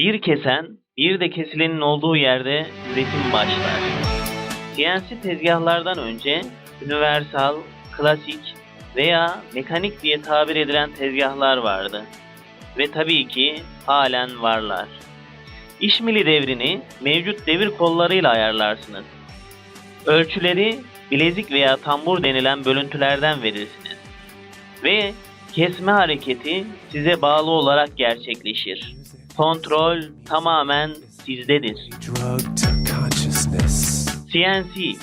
Bir kesen, bir de kesilenin olduğu yerde üretim başlar. CNC tezgahlardan önce universal, klasik veya mekanik diye tabir edilen tezgahlar vardı. Ve tabii ki halen varlar. İşmili devrini mevcut devir kollarıyla ayarlarsınız. Ölçüleri bilezik veya tambur denilen bölüntülerden verirsiniz. Ve kesme hareketi size bağlı olarak gerçekleşir. Kontrol tamamen sizdedir. CNC,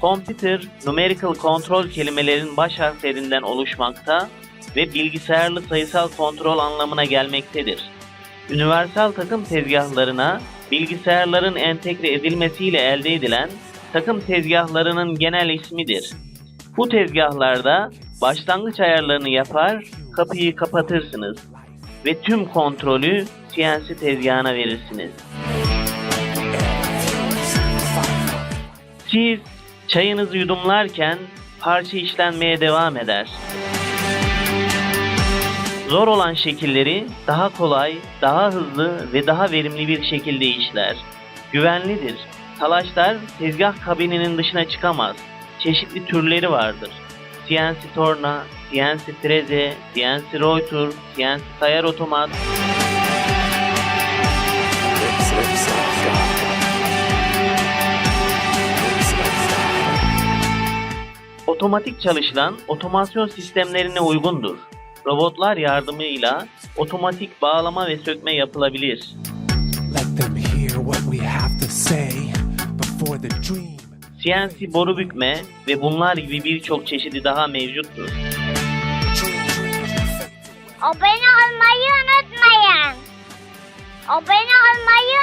Computer Numerical Control kelimelerin baş harflerinden oluşmakta ve bilgisayarlı sayısal kontrol anlamına gelmektedir. Universal takım tezgahlarına bilgisayarların entegre edilmesiyle elde edilen takım tezgahlarının genel ismidir. Bu tezgahlarda başlangıç ayarlarını yapar, kapıyı kapatırsınız ve tüm kontrolü CNC tezgahına verirsiniz. Siz çayınızı yudumlarken parça işlenmeye devam eder. Zor olan şekilleri daha kolay, daha hızlı ve daha verimli bir şekilde işler. Güvenlidir. Talaşlar tezgah kabininin dışına çıkamaz. Çeşitli türleri vardır. CNC torna, CNC freze, CNC rotor, CNC sayar otomat, Otomatik çalışılan otomasyon sistemlerine uygundur. Robotlar yardımıyla otomatik bağlama ve sökme yapılabilir. Let them hear what we have to say before the dream. CNC boru bükme ve bunlar gibi birçok çeşidi daha mevcuttur. Abone olmayı unutmayın. Abone olmayı